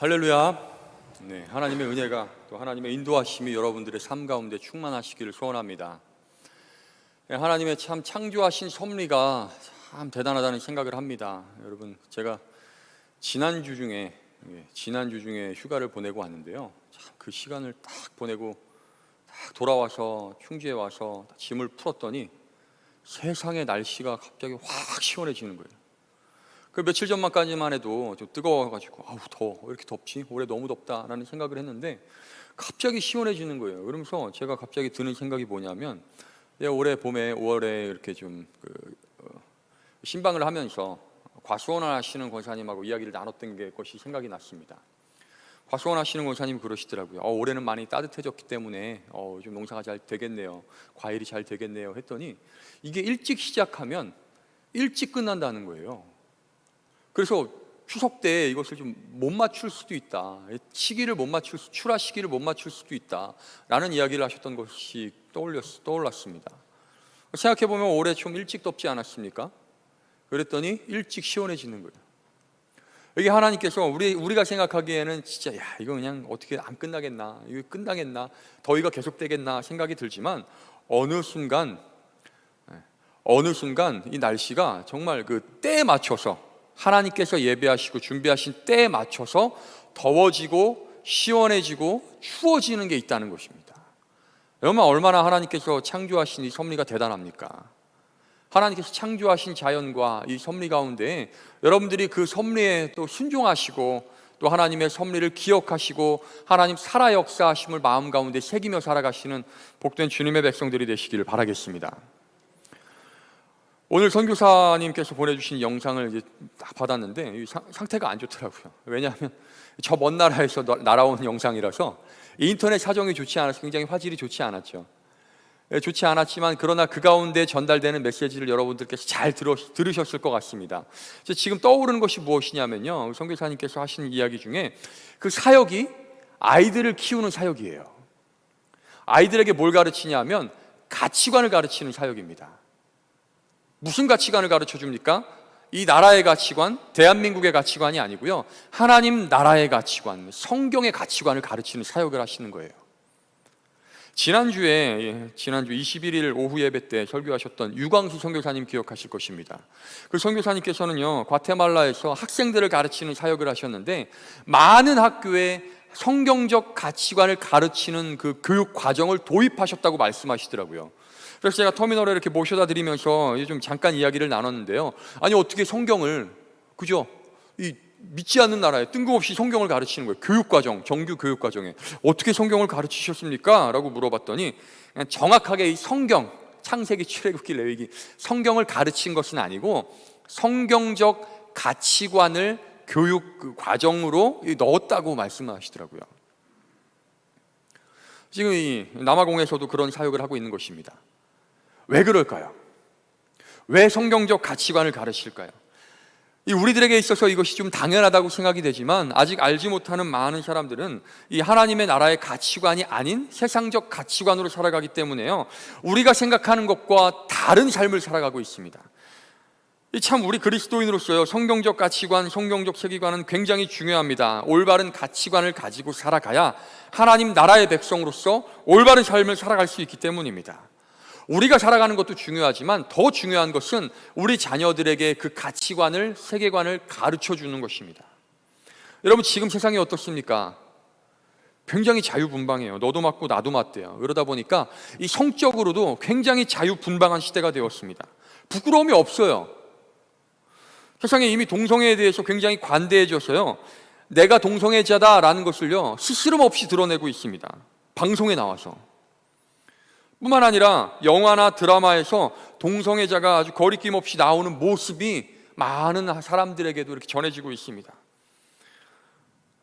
할렐루야. 네, 하나님의 은혜가 또 하나님의 인도하심이 여러분들의 삶 가운데 충만하시기를 소원합니다. 네, 하나님의 참 창조하신 섭리가 참 대단하다는 생각을 합니다. 여러분, 제가 지난주 중에 예, 지난주 중에 휴가를 보내고 왔는데요. 참 그 시간을 딱 보내고 딱 돌아와서 충주에 와서 짐을 풀었더니 세상의 날씨가 갑자기 확 시원해지는 거예요. 그 며칠 전만까지만 해도 좀 뜨거워가지고 아우 더워 왜 이렇게 덥지 올해 너무 덥다라는 생각을 했는데 갑자기 시원해지는 거예요. 그러면서 제가 갑자기 드는 생각이 뭐냐면 예, 올해 봄에 5월에 이렇게 좀 그, 어, 신방을 하면서 과수원 하시는 권사님하고 이야기를 나눴던 게 것이 생각이 났습니다. 과수원 하시는 권사님이 그러시더라고요. 어, 올해는 많이 따뜻해졌기 때문에 어, 좀 농사가 잘 되겠네요. 과일이 잘 되겠네요. 했더니 이게 일찍 시작하면 일찍 끝난다는 거예요. 그래서 추석 때 이것을 좀 못 맞출 수도 있다. 시기를 못 맞출 수, 출하 시기를 못 맞출 수도 있다 라는 이야기를 하셨던 것이 떠올렸 떠올랐습니다. 생각해 보면 올해 좀 일찍 덥지 않았습니까? 그랬더니 일찍 시원해지는 거예요. 여기 하나님께서 우리 우리가 생각하기에는 진짜 야 이거 그냥 어떻게 안 끝나겠나 이거 끝나겠나 더위가 계속되겠나 생각이 들지만 어느 순간 예, 어느 순간 이 날씨가 정말 그 때에 맞춰서 하나님께서 예배하시고 준비하신 때에 맞춰서 더워지고 시원해지고 추워지는 게 있다는 것입니다. 여러분 얼마나 하나님께서 창조하신 이 섭리가 대단합니까? 하나님께서 창조하신 자연과 이 섭리 가운데 여러분들이 그 섭리에 또 순종하시고 또 하나님의 섭리를 기억하시고 하나님 살아 역사하심을 마음 가운데 새기며 살아가시는 복된 주님의 백성들이 되시기를 바라겠습니다. 오늘 선교사님께서 보내주신 영상을 이제 딱 받았는데 이 상, 상태가 안 좋더라고요. 왜냐하면 저 먼 나라에서 나- 날아온 영상이라서 인터넷 사정이 좋지 않아서 굉장히 화질이 좋지 않았죠. 예, 좋지 않았지만 그러나 그 가운데 전달되는 메시지를 여러분들께서 잘 들어, 들으셨을 것 같습니다. 지금 떠오르는 것이 무엇이냐면요. 선교사님께서 하신 이야기 중에 그 사역이 아이들을 키우는 사역이에요. 아이들에게 뭘 가르치냐면 가치관을 가르치는 사역입니다. 무슨 가치관을 가르쳐 줍니까? 이 나라의 가치관, 대한민국의 가치관이 아니고요. 하나님 나라의 가치관, 성경의 가치관을 가르치는 사역을 하시는 거예요. 지난주에 예, 지난주 21일 오후 예배 때 설교하셨던 유광수 선교사님 기억하실 것입니다. 그 선교사님께서는요 과테말라에서 학생들을 가르치는 사역을 하셨는데 많은 학교에 성경적 가치관을 가르치는 그 교육 과정을 도입하셨다고 말씀하시더라고요. 그래서 제가 터미널에 이렇게 모셔다 드리면서 좀 잠깐 이야기를 나눴는데요. 아니 어떻게 성경을 그죠? 이 믿지 않는 나라에 뜬금없이 성경을 가르치는 거예요. 교육 과정, 정규 교육 과정에 어떻게 성경을 가르치셨습니까? 라고 물어봤더니 그냥 정확하게 이 성경 창세기, 출애굽기, 레위기 성경을 가르친 것은 아니고 성경적 가치관을 교육 그 과정으로 넣었다고 말씀하시더라고요. 지금 이 남아공에서도 그런 사역을 하고 있는 것입니다. 왜 그럴까요? 왜 성경적 가치관을 가르칠까요? 이 우리들에게 있어서 이것이 좀 당연하다고 생각이 되지만 아직 알지 못하는 많은 사람들은 이 하나님의 나라의 가치관이 아닌 세상적 가치관으로 살아가기 때문에요. 우리가 생각하는 것과 다른 삶을 살아가고 있습니다. 이참 우리 그리스도인으로서요. 성경적 가치관, 성경적 세계관은 굉장히 중요합니다. 올바른 가치관을 가지고 살아가야 하나님 나라의 백성으로서 올바른 삶을 살아갈 수 있기 때문입니다. 우리가 살아가는 것도 중요하지만 더 중요한 것은 우리 자녀들에게 그 가치관을 세계관을 가르쳐 주는 것입니다. 여러분 지금 세상이 어떻습니까? 굉장히 자유분방해요. 너도 맞고 나도 맞대요. 그러다 보니까 이 성적으로도 굉장히 자유분방한 시대가 되었습니다. 부끄러움이 없어요. 세상에 이미 동성애에 대해서 굉장히 관대해져서요. 내가 동성애자다라는 것을요 스스럼 없이 드러내고 있습니다. 방송에 나와서. 뿐만 아니라 영화나 드라마에서 동성애자가 아주 거리낌 없이 나오는 모습이 많은 사람들에게도 이렇게 전해지고 있습니다.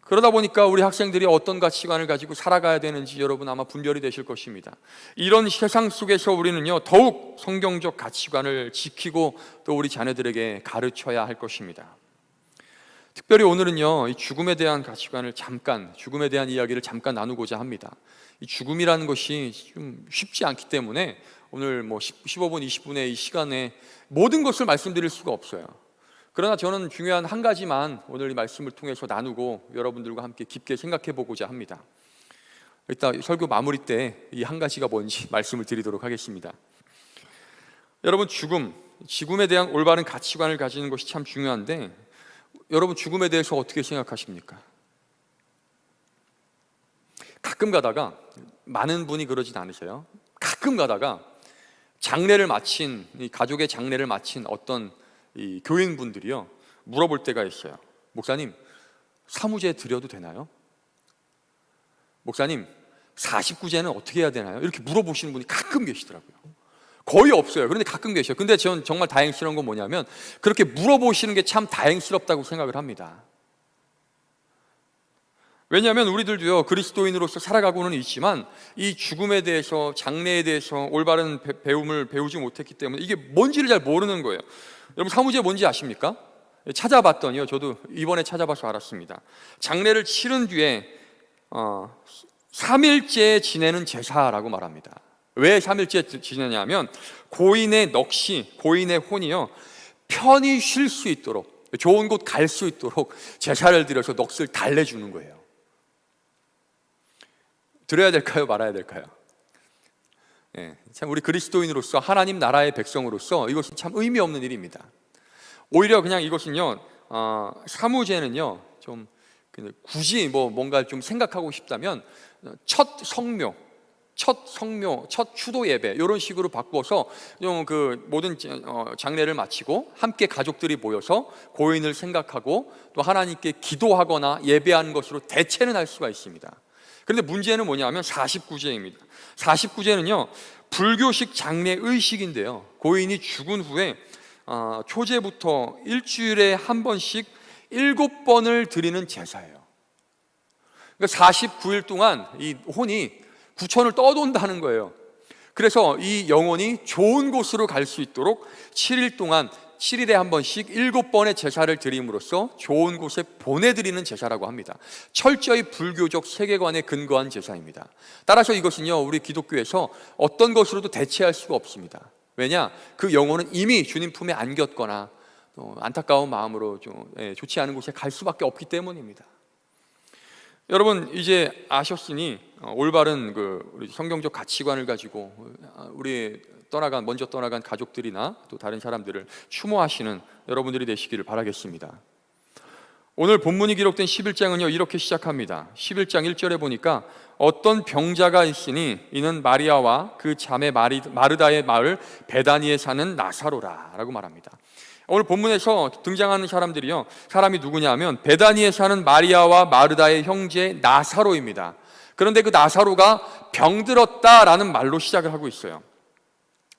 그러다 보니까 우리 학생들이 어떤 가치관을 가지고 살아가야 되는지 여러분 아마 분별이 되실 것입니다. 이런 세상 속에서 우리는요, 더욱 성경적 가치관을 지키고 또 우리 자녀들에게 가르쳐야 할 것입니다. 특별히 오늘은요, 이 죽음에 대한 가치관을 잠깐, 죽음에 대한 이야기를 잠깐 나누고자 합니다. 이 죽음이라는 것이 좀 쉽지 않기 때문에 오늘 뭐 15분, 20분의 이 시간에 모든 것을 말씀드릴 수가 없어요. 그러나 저는 중요한 한 가지만 오늘 이 말씀을 통해서 나누고 여러분들과 함께 깊게 생각해 보고자 합니다. 일단 설교 마무리 때 이 한 가지가 뭔지 말씀을 드리도록 하겠습니다. 여러분 죽음, 죽음에 대한 올바른 가치관을 가지는 것이 참 중요한데 여러분 죽음에 대해서 어떻게 생각하십니까? 가끔 가다가 많은 분이 그러진 않으세요. 가끔 가다가 장례를 마친 이 가족의 장례를 마친 어떤 이 교인분들이요 물어볼 때가 있어요. 목사님 사무제 드려도 되나요? 목사님 49제는 어떻게 해야 되나요? 이렇게 물어보시는 분이 가끔 계시더라고요. 거의 없어요. 그런데 가끔 계셔요. 근데 저는 정말 다행스러운 건 뭐냐면 그렇게 물어보시는 게 참 다행스럽다고 생각을 합니다. 왜냐하면 우리들도요 그리스도인으로서 살아가고는 있지만 이 죽음에 대해서 장래에 대해서 올바른 배- 배움을 배우지 못했기 때문에 이게 뭔지를 잘 모르는 거예요. 여러분 사무제 뭔지 아십니까? 찾아봤더니요 저도 이번에 찾아봐서 알았습니다. 장례를 치른 뒤에 어, 3일째 지내는 제사라고 말합니다. 왜 3일째 지내냐면 고인의 넋이 고인의 혼이요 편히 쉴 수 있도록 좋은 곳 갈 수 있도록 제사를 드려서 넋을 달래주는 거예요. 드려야 될까요? 말아야 될까요? 예, 참 우리 그리스도인으로서 하나님 나라의 백성으로서 이것은 참 의미 없는 일입니다. 오히려 그냥 이것은요 어, 사무제는요 좀 굳이 뭐 뭔가 좀 생각하고 싶다면 첫 성묘, 첫 성묘, 첫 추도 예배 이런 식으로 바꿔서 좀 그 모든 어, 장례를 마치고 함께 가족들이 모여서 고인을 생각하고 또 하나님께 기도하거나 예배하는 것으로 대체는 할 수가 있습니다. 그런데 문제는 뭐냐면 49제입니다. 49제는요 불교식 장례 의식인데요. 고인이 죽은 후에 어, 초제부터 일주일에 한 번씩 일곱 번을 드리는 제사예요. 그러니까 49일 동안 이 혼이 구천을 떠돈다는 거예요. 그래서 이 영혼이 좋은 곳으로 갈 수 있도록 7일 동안 7일에 한 번씩 일곱 번의 제사를 드림으로써 좋은 곳에 보내드리는 제사라고 합니다. 철저히 불교적 세계관에 근거한 제사입니다. 따라서 이것은요, 우리 기독교에서 어떤 것으로도 대체할 수가 없습니다. 왜냐? 그 영혼은 이미 주님 품에 안겼거나 또 안타까운 마음으로 좀 예, 좋지 않은 곳에 갈 수밖에 없기 때문입니다. 여러분 이제 아셨으니 어, 올바른 그 성경적 가치관을 가지고 어, 우리 떠나간 먼저 떠나간 가족들이나 또 다른 사람들을 추모하시는 여러분들이 되시기를 바라겠습니다. 오늘 본문이 기록된 11장은요 이렇게 시작합니다. 11장 1절에 보니까 어떤 병자가 있으니 이는 마리아와 그 자매 마리, 마르다의 마을 베다니에 사는 나사로라라고 말합니다. 오늘 본문에서 등장하는 사람들이요 사람이 누구냐면 베다니에 사는 마리아와 마르다의 형제 나사로입니다. 그런데 그 나사로가 병들었다라는 말로 시작을 하고 있어요.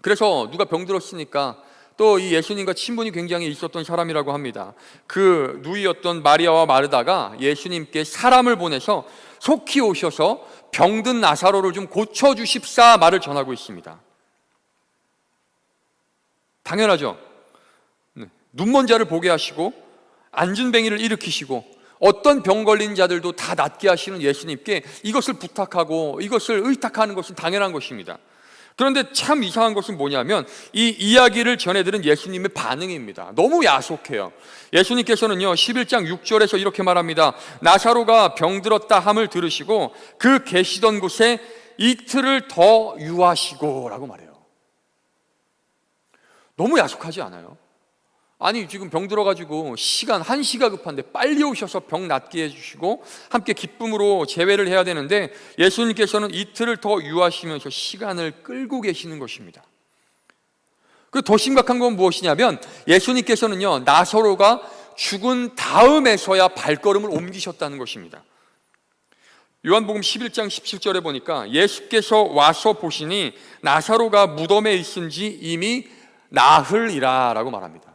그래서 누가 병들었으니까 또 이 예수님과 친분이 굉장히 있었던 사람이라고 합니다. 그 누이였던 마리아와 마르다가 예수님께 사람을 보내서 속히 오셔서 병든 나사로를 좀 고쳐 주십사 말을 전하고 있습니다. 당연하죠. 네. 눈먼 자를 보게 하시고 안진뱅이를 일으키시고 어떤 병 걸린 자들도 다 낫게 하시는 예수님께 이것을 부탁하고 이것을 의탁하는 것은 당연한 것입니다. 그런데 참 이상한 것은 뭐냐면 이 이야기를 전해들은 예수님의 반응입니다. 너무 야속해요. 예수님께서는요, 11장 6절에서 이렇게 말합니다. 나사로가 병들었다 함을 들으시고 그 계시던 곳에 이틀을 더 유하시고 라고 말해요. 너무 야속하지 않아요? 아니 지금 병 들어가지고 시간 한 시가 급한데 빨리 오셔서 병 낫게 해주시고 함께 기쁨으로 재회를 해야 되는데 예수님께서는 이틀을 더 유하시면서 시간을 끌고 계시는 것입니다. 그 더 심각한 건 무엇이냐면 예수님께서는요 나사로가 죽은 다음에서야 발걸음을 옮기셨다는 것입니다. 요한복음 11장 17절에 보니까 예수께서 와서 보시니 나사로가 무덤에 있은지 이미 나흘이라라고 말합니다.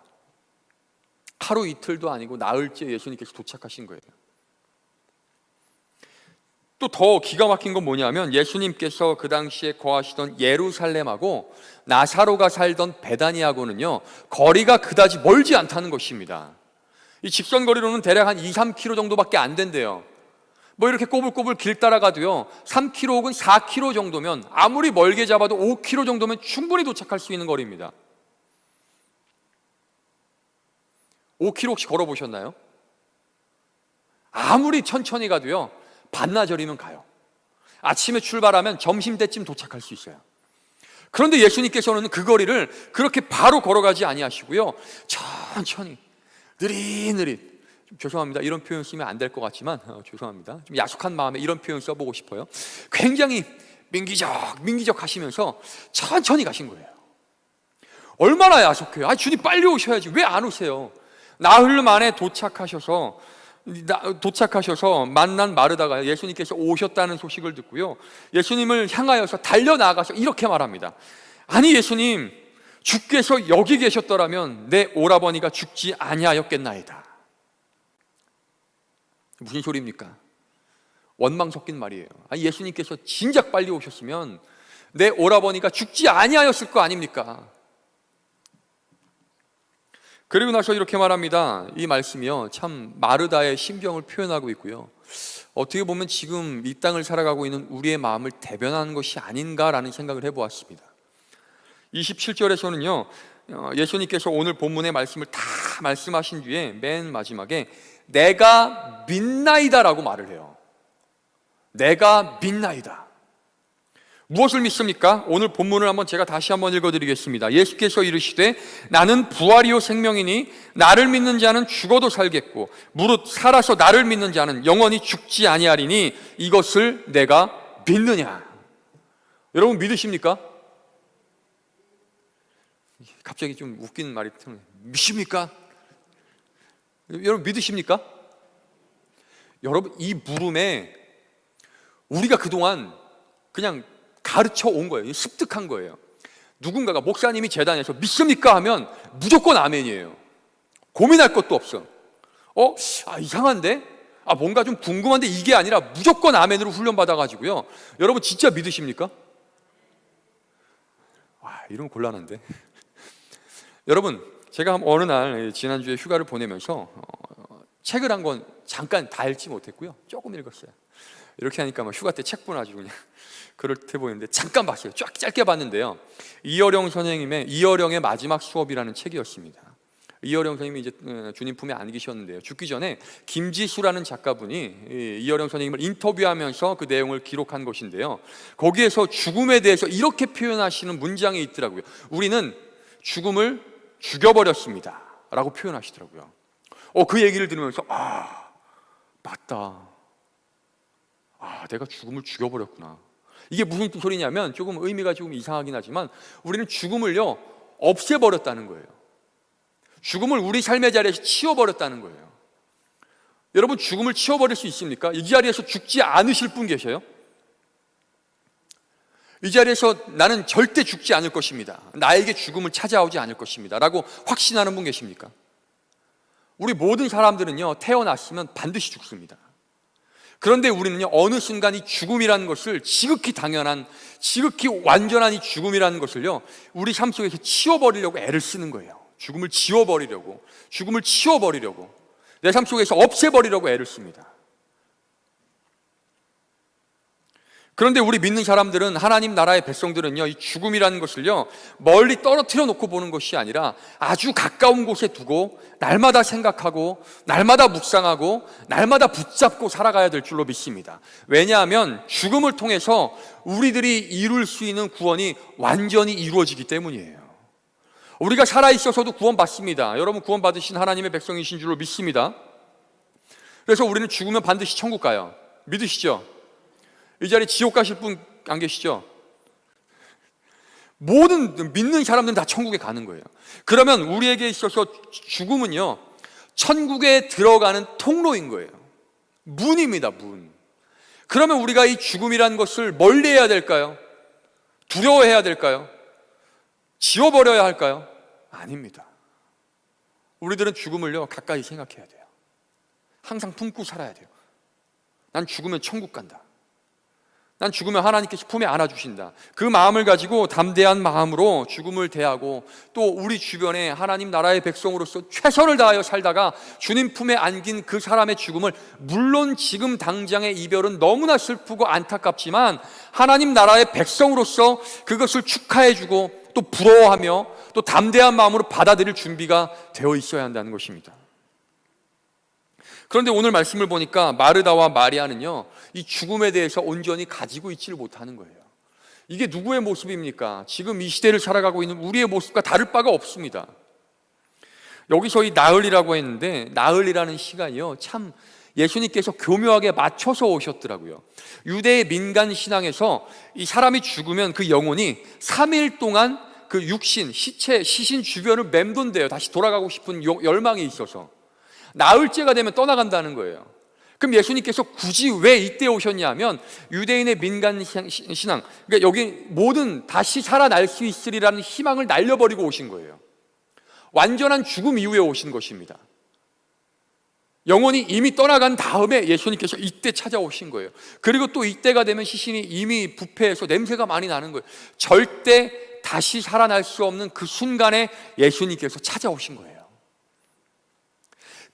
하루 이틀도 아니고 나흘째 예수님께서 도착하신 거예요. 또 더 기가 막힌 건 뭐냐면 예수님께서 그 당시에 거하시던 예루살렘하고 나사로가 살던 베다니하고는요 거리가 그다지 멀지 않다는 것입니다. 이 직선 거리로는 대략 한 2, 3km 정도밖에 안 된대요. 뭐 이렇게 꼬불꼬불 길 따라가도요 3km 혹은 4km 정도면 아무리 멀게 잡아도 5km 정도면 충분히 도착할 수 있는 거리입니다. 5km 혹시 걸어보셨나요? 아무리 천천히 가도요, 반나절이면 가요. 아침에 출발하면 점심 때쯤 도착할 수 있어요. 그런데 예수님께서는 그 거리를 그렇게 바로 걸어가지 아니하시고요. 천천히 느릿느릿 좀 죄송합니다. 이런 표현 쓰면 안 될 것 같지만 어, 죄송합니다. 좀 야속한 마음에 이런 표현 써보고 싶어요. 굉장히 민기적 민기적 하시면서 천천히 가신 거예요. 얼마나 야속해요. 아 주님 빨리 오셔야지 왜 안 오세요? 나흘 만에 도착하셔서 나- 도착하셔서 만난 마르다가 예수님께서 오셨다는 소식을 듣고요. 예수님을 향하여서 달려 나가서 이렇게 말합니다. 아니 예수님, 주께서 여기 계셨더라면 내 오라버니가 죽지 아니하였겠나이다. 무슨 소리입니까? 원망 섞인 말이에요. 아니 예수님께서 진작 빨리 오셨으면 내 오라버니가 죽지 아니하였을 거 아닙니까? 그리고 나서 이렇게 말합니다. 이 말씀이요. 참 마르다의 심경을 표현하고 있고요. 어떻게 보면 지금 이 땅을 살아가고 있는 우리의 마음을 대변하는 것이 아닌가라는 생각을 해보았습니다. 27절에서는요. 어, 예수님께서 오늘 본문의 말씀을 다 말씀하신 뒤에 맨 마지막에 내가 믿나이다라고 말을 해요. 내가 믿나이다. 무엇을 믿습니까? 오늘 본문을 한번 제가 다시 한번 읽어드리겠습니다. 예수께서 이르시되 나는 부활이요 생명이니 나를 믿는 자는 죽어도 살겠고 무릇 살아서 나를 믿는 자는 영원히 죽지 아니하리니 이것을 내가 믿느냐? 여러분 믿으십니까? 갑자기 좀 웃긴 말이 트네. 믿습니까? 여러분 믿으십니까? 여러분 이 물음에 우리가 그동안 그냥 가르쳐 온 거예요. 습득한 거예요. 누군가가 목사님이 재단에서 믿습니까 하면 무조건 아멘이에요. 고민할 것도 없어. 어? 아, 이상한데? 아, 뭔가 좀 궁금한데 이게 아니라 무조건 아멘으로 훈련받아 가지고요. 여러분 진짜 믿으십니까? 와, 이런 곤란한데. 여러분, 제가 어느 날 지난주에 휴가를 보내면서 어, 책을 한 권 잠깐 다 읽지 못했고요. 조금 읽었어요. 이렇게 하니까 막 휴가 때 책 보나 아주 그냥 그럴듯해 보이는데 잠깐 봤어요. 쫙 짧게 봤는데요. 이어령 선생님의 이어령의 마지막 수업이라는 책이었습니다. 이어령 선생님이 이제 어, 주님 품에 안 계셨는데요. 죽기 전에 김지수라는 작가분이 이 이어령 선생님을 인터뷰하면서 그 내용을 기록한 것인데요. 거기에서 죽음에 대해서 이렇게 표현하시는 문장이 있더라고요. 우리는 죽음을 죽여버렸습니다. 라고 표현하시더라고요. 어, 그 얘기를 들으면서, 아, 맞다. 아, 내가 죽음을 죽여버렸구나. 이게 무슨 소리냐면 조금 의미가 조금 이상하긴 하지만 우리는 죽음을요, 없애버렸다는 거예요. 죽음을 우리 삶의 자리에서 치워버렸다는 거예요. 여러분, 죽음을 치워버릴 수 있습니까? 이 자리에서 죽지 않으실 분 계셔요? 이 자리에서 나는 절대 죽지 않을 것입니다. 나에게 죽음을 찾아오지 않을 것입니다. 라고 확신하는 분 계십니까? 우리 모든 사람들은요, 태어났으면 반드시 죽습니다. 그런데 우리는요, 어느 순간 이 죽음이라는 것을 지극히 당연한, 지극히 완전한 이 죽음이라는 것을요, 우리 삶 속에서 치워버리려고 애를 쓰는 거예요. 죽음을 지워버리려고, 죽음을 치워버리려고, 내 삶 속에서 없애버리려고 애를 씁니다. 그런데 우리 믿는 사람들은 하나님 나라의 백성들은요, 이 죽음이라는 것을요, 멀리 떨어뜨려 놓고 보는 것이 아니라 아주 가까운 곳에 두고 날마다 생각하고 날마다 묵상하고 날마다 붙잡고 살아가야 될 줄로 믿습니다. 왜냐하면 죽음을 통해서 우리들이 이룰 수 있는 구원이 완전히 이루어지기 때문이에요. 우리가 살아 있어서도 구원받습니다. 여러분 구원받으신 하나님의 백성이신 줄로 믿습니다. 그래서 우리는 죽으면 반드시 천국 가요. 믿으시죠? 이 자리에 지옥 가실 분 안 계시죠? 모든 믿는 사람들은 다 천국에 가는 거예요. 그러면 우리에게 있어서 죽음은요, 천국에 들어가는 통로인 거예요. 문입니다, 문. 그러면 우리가 이 죽음이라는 것을 멀리 해야 될까요? 두려워해야 될까요? 지워버려야 할까요? 아닙니다. 우리들은 죽음을요, 가까이 생각해야 돼요. 항상 품고 살아야 돼요. 난 죽으면 천국 간다. 난 죽으면 하나님께서 품에 안아주신다. 그 마음을 가지고 담대한 마음으로 죽음을 대하고 또 우리 주변에 하나님 나라의 백성으로서 최선을 다하여 살다가 주님 품에 안긴 그 사람의 죽음을 물론 지금 당장의 이별은 너무나 슬프고 안타깝지만 하나님 나라의 백성으로서 그것을 축하해주고 또 부러워하며 또 담대한 마음으로 받아들일 준비가 되어 있어야 한다는 것입니다. 그런데 오늘 말씀을 보니까 마르다와 마리아는요, 이 죽음에 대해서 온전히 가지고 있지를 못하는 거예요. 이게 누구의 모습입니까? 지금 이 시대를 살아가고 있는 우리의 모습과 다를 바가 없습니다. 여기서 이 나흘이라고 했는데, 나흘이라는 시간이요, 참 예수님께서 교묘하게 맞춰서 오셨더라고요. 유대의 민간 신앙에서 이 사람이 죽으면 그 영혼이 3일 동안 그 육신, 시체, 시신 주변을 맴돈대요. 다시 돌아가고 싶은 요- 열망이 있어서. 나흘째가 되면 떠나간다는 거예요. 그럼 예수님께서 굳이 왜 이때 오셨냐면 유대인의 민간 신앙, 그러니까 여기 모든 다시 살아날 수 있으리라는 희망을 날려버리고 오신 거예요. 완전한 죽음 이후에 오신 것입니다. 영혼이 이미 떠나간 다음에 예수님께서 이때 찾아오신 거예요. 그리고 또 이때가 되면 시신이 이미 부패해서 냄새가 많이 나는 거예요. 절대 다시 살아날 수 없는 그 순간에 예수님께서 찾아오신 거예요.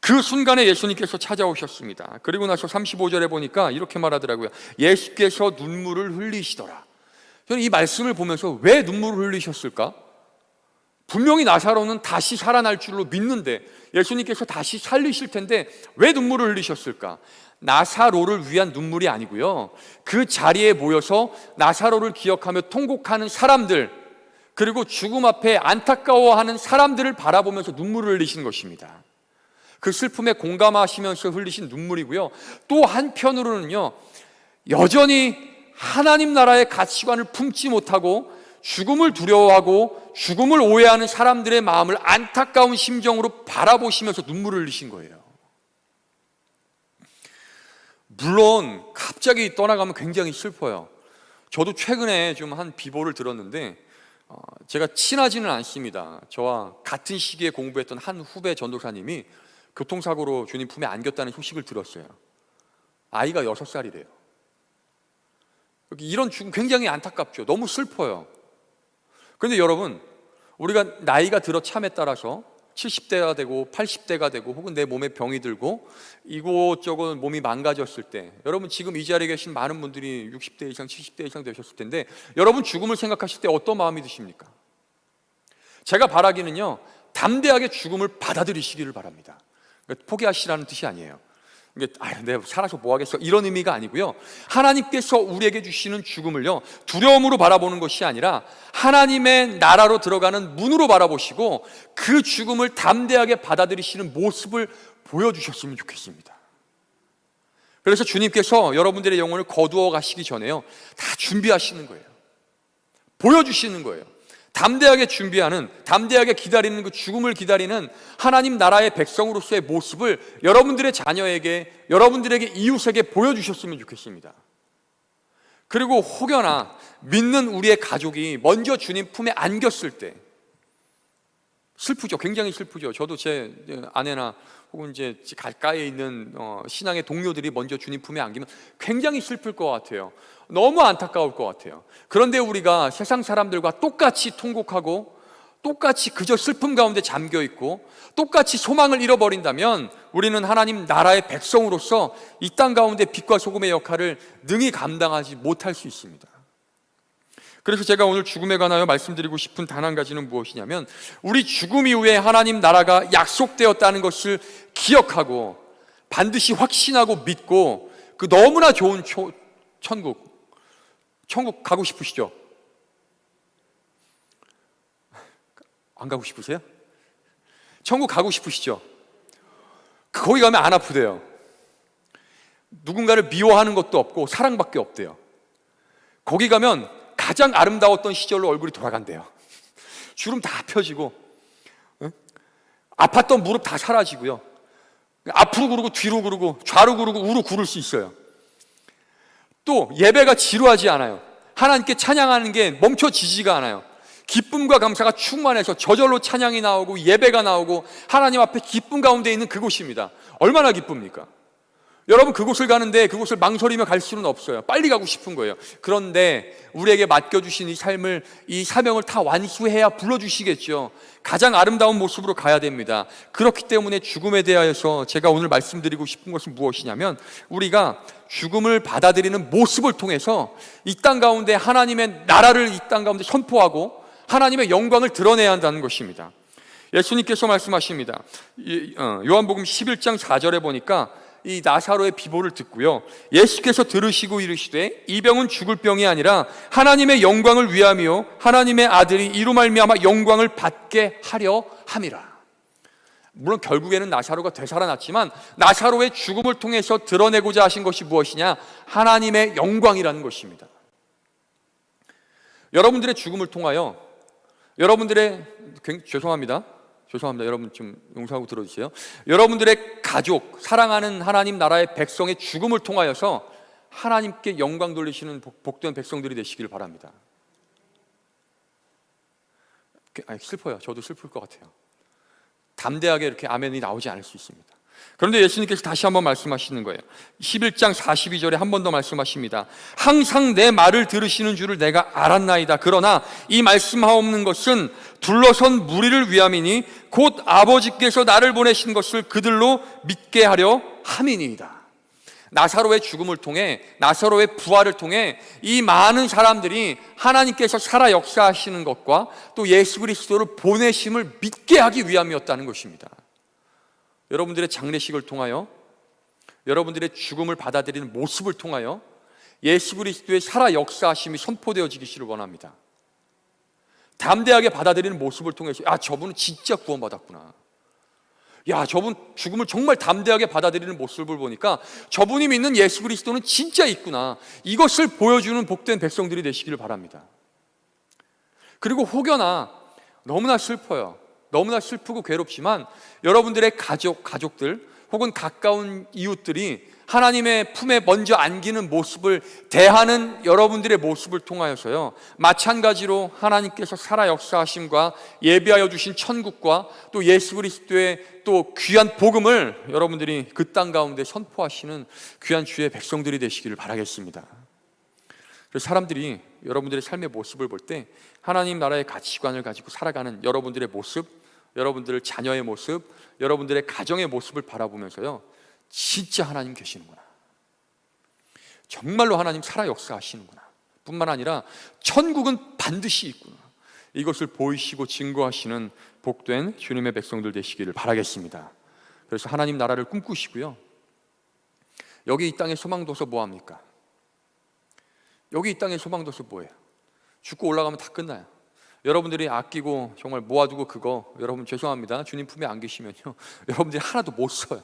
그 순간에 예수님께서 찾아오셨습니다. 그리고 나서 35절에 보니까 이렇게 말하더라고요. 예수께서 눈물을 흘리시더라. 저는 이 말씀을 보면서 왜 눈물을 흘리셨을까? 분명히 나사로는 다시 살아날 줄로 믿는데 예수님께서 다시 살리실 텐데 왜 눈물을 흘리셨을까? 나사로를 위한 눈물이 아니고요. 그 자리에 모여서 나사로를 기억하며 통곡하는 사람들 그리고 죽음 앞에 안타까워하는 사람들을 바라보면서 눈물을 흘리신 것입니다. 그 슬픔에 공감하시면서 흘리신 눈물이고요. 또 한편으로는요, 여전히 하나님 나라의 가치관을 품지 못하고 죽음을 두려워하고 죽음을 오해하는 사람들의 마음을 안타까운 심정으로 바라보시면서 눈물을 흘리신 거예요. 물론 갑자기 떠나가면 굉장히 슬퍼요. 저도 최근에 좀 한 비보를 들었는데 어, 제가 친하지는 않습니다. 저와 같은 시기에 공부했던 한 후배 전도사님이 교통사고로 주님 품에 안겼다는 소식을 들었어요. 아이가 여섯 살이래요. 이런 죽음 굉장히 안타깝죠. 너무 슬퍼요. 그런데 여러분, 우리가 나이가 들어 참에 따라서 70대가 되고 80대가 되고 혹은 내 몸에 병이 들고 이곳저곳 몸이 망가졌을 때 여러분 지금 이 자리에 계신 많은 분들이 60대 이상 70대 이상 되셨을 텐데 여러분 죽음을 생각하실 때 어떤 마음이 드십니까? 제가 바라기는요 담대하게 죽음을 받아들이시기를 바랍니다 포기하시라는 뜻이 아니에요 이게 아, 내가 살아서 뭐 하겠어 이런 의미가 아니고요. 하나님께서 우리에게 주시는 죽음을요 두려움으로 바라보는 것이 아니라 하나님의 나라로 들어가는 문으로 바라보시고 그 죽음을 담대하게 받아들이시는 모습을 보여주셨으면 좋겠습니다. 그래서 주님께서 여러분들의 영혼을 거두어 가시기 전에요 다 준비하시는 거예요. 보여주시는 거예요. 담대하게 준비하는, 담대하게 기다리는 그 죽음을 기다리는 하나님 나라의 백성으로서의 모습을 여러분들의 자녀에게, 여러분들에게 이웃에게 보여주셨으면 좋겠습니다. 그리고 혹여나 믿는 우리의 가족이 먼저 주님 품에 안겼을 때 슬프죠. 굉장히 슬프죠. 저도 제 아내나 혹은 이제 가까이에 있는 어, 신앙의 동료들이 먼저 주님 품에 안기면 굉장히 슬플 것 같아요. 너무 안타까울 것 같아요. 그런데 우리가 세상 사람들과 똑같이 통곡하고 똑같이 그저 슬픔 가운데 잠겨 있고 똑같이 소망을 잃어버린다면 우리는 하나님 나라의 백성으로서 이 땅 가운데 빛과 소금의 역할을 능히 감당하지 못할 수 있습니다. 그래서 제가 오늘 죽음에 관하여 말씀드리고 싶은 단 한 가지는 무엇이냐면 우리 죽음 이후에 하나님 나라가 약속되었다는 것을 기억하고 반드시 확신하고 믿고 그 너무나 좋은 초, 천국 천국 가고 싶으시죠? 안 가고 싶으세요? 천국 가고 싶으시죠? 거기 가면 안 아프대요. 누군가를 미워하는 것도 없고 사랑밖에 없대요. 거기 가면 가장 아름다웠던 시절로 얼굴이 돌아간대요. 주름 다 펴지고, 응? 아팠던 무릎 다 사라지고요. 앞으로 구르고 뒤로 구르고 좌로 구르고 우로 구를 수 있어요. 또 예배가 지루하지 않아요. 하나님께 찬양하는 게 멈춰지지가 않아요. 기쁨과 감사가 충만해서 저절로 찬양이 나오고 예배가 나오고 하나님 앞에 기쁨 가운데 있는 그곳입니다. 얼마나 기쁩니까? 여러분 그곳을 가는데 그곳을 망설이며 갈 수는 없어요. 빨리 가고 싶은 거예요. 그런데 우리에게 맡겨주신 이 삶을 이 사명을 다 완수해야 불러주시겠죠. 가장 아름다운 모습으로 가야 됩니다. 그렇기 때문에 죽음에 대하여서 제가 오늘 말씀드리고 싶은 것은 무엇이냐면 우리가 죽음을 받아들이는 모습을 통해서 이 땅 가운데 하나님의 나라를 이 땅 가운데 선포하고 하나님의 영광을 드러내야 한다는 것입니다. 예수님께서 말씀하십니다. 이, 어, 요한복음 11장 4절에 보니까 이 나사로의 비보를 듣고요. 예수께서 들으시고 이르시되 이 병은 죽을 병이 아니라 하나님의 영광을 위함이요 하나님의 아들이 이로 말미암아 영광을 받게 하려 함이라. 물론 결국에는 나사로가 되살아났지만 나사로의 죽음을 통해서 드러내고자 하신 것이 무엇이냐? 하나님의 영광이라는 것입니다. 여러분들의 죽음을 통하여 여러분들의 굉- 죄송합니다. 죄송합니다. 여러분 좀 용서하고 들어주세요. 여러분들의 가족, 사랑하는 하나님 나라의 백성의 죽음을 통하여서 하나님께 영광 돌리시는 복- 복된 백성들이 되시길 바랍니다. 아니, 슬퍼요. 저도 슬플 것 같아요. 담대하게 이렇게 아멘이 나오지 않을 수 있습니다. 그런데 예수님께서 다시 한번 말씀하시는 거예요. 11장 42절에 한 번 더 말씀하십니다. 항상 내 말을 들으시는 줄을 내가 알았나이다. 그러나 이 말씀하옵는 것은 둘러선 무리를 위함이니 곧 아버지께서 나를 보내신 것을 그들로 믿게 하려 함이니이다. 나사로의 죽음을 통해 나사로의 부활을 통해 이 많은 사람들이 하나님께서 살아 역사하시는 것과 또 예수 그리스도를 보내심을 믿게 하기 위함이었다는 것입니다. 여러분들의 장례식을 통하여 여러분들의 죽음을 받아들이는 모습을 통하여 예수 그리스도의 살아 역사하심이 선포되어지기를 원합니다. 담대하게 받아들이는 모습을 통해서 아 저분은 진짜 구원받았구나. 야, 저분 죽음을 정말 담대하게 받아들이는 모습을 보니까 저분이 믿는 예수 그리스도는 진짜 있구나. 이것을 보여주는 복된 백성들이 되시기를 바랍니다. 그리고 혹여나 너무나 슬퍼요. 너무나 슬프고 괴롭지만 여러분들의 가족, 가족들 혹은 가까운 이웃들이 하나님의 품에 먼저 안기는 모습을 대하는 여러분들의 모습을 통하여서요. 마찬가지로 하나님께서 살아 역사하심과 예비하여 주신 천국과 또 예수 그리스도의 또 귀한 복음을 여러분들이 그 땅 가운데 선포하시는 귀한 주의 백성들이 되시기를 바라겠습니다. 사람들이 여러분들의 삶의 모습을 볼 때 하나님 나라의 가치관을 가지고 살아가는 여러분들의 모습, 여러분들의 자녀의 모습, 여러분들의 가정의 모습을 바라보면서요. 진짜 하나님 계시는구나. 정말로 하나님 살아 역사하시는구나. 뿐만 아니라 천국은 반드시 있구나. 이것을 보이시고 증거하시는 복된 주님의 백성들 되시기를 바라겠습니다. 그래서 하나님 나라를 꿈꾸시고요. 여기 이 땅에 소망 둬서 뭐 합니까? 여기 이 땅에 소망 둬서 뭐예요? 죽고 올라가면 다 끝나요. 여러분들이 아끼고 정말 모아두고 그거 여러분 죄송합니다. 주님 품에 안 계시면요. 여러분들이 하나도 못 써요.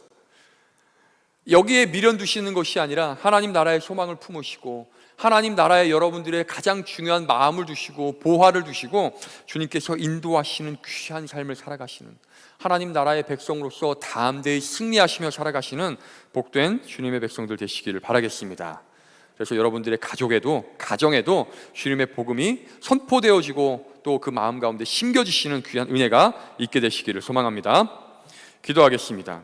여기에 미련 두시는 것이 아니라 하나님 나라의 소망을 품으시고 하나님 나라에 여러분들의 가장 중요한 마음을 두시고 보화를 두시고 주님께서 인도하시는 귀한 삶을 살아가시는 하나님 나라의 백성으로서 담대히 승리하시며 살아가시는 복된 주님의 백성들 되시기를 바라겠습니다. 그래서 여러분들의 가족에도 가정에도 주님의 복음이 선포되어지고 또 그 마음 가운데 심겨지시는 귀한 은혜가 있게 되시기를 소망합니다. 기도하겠습니다.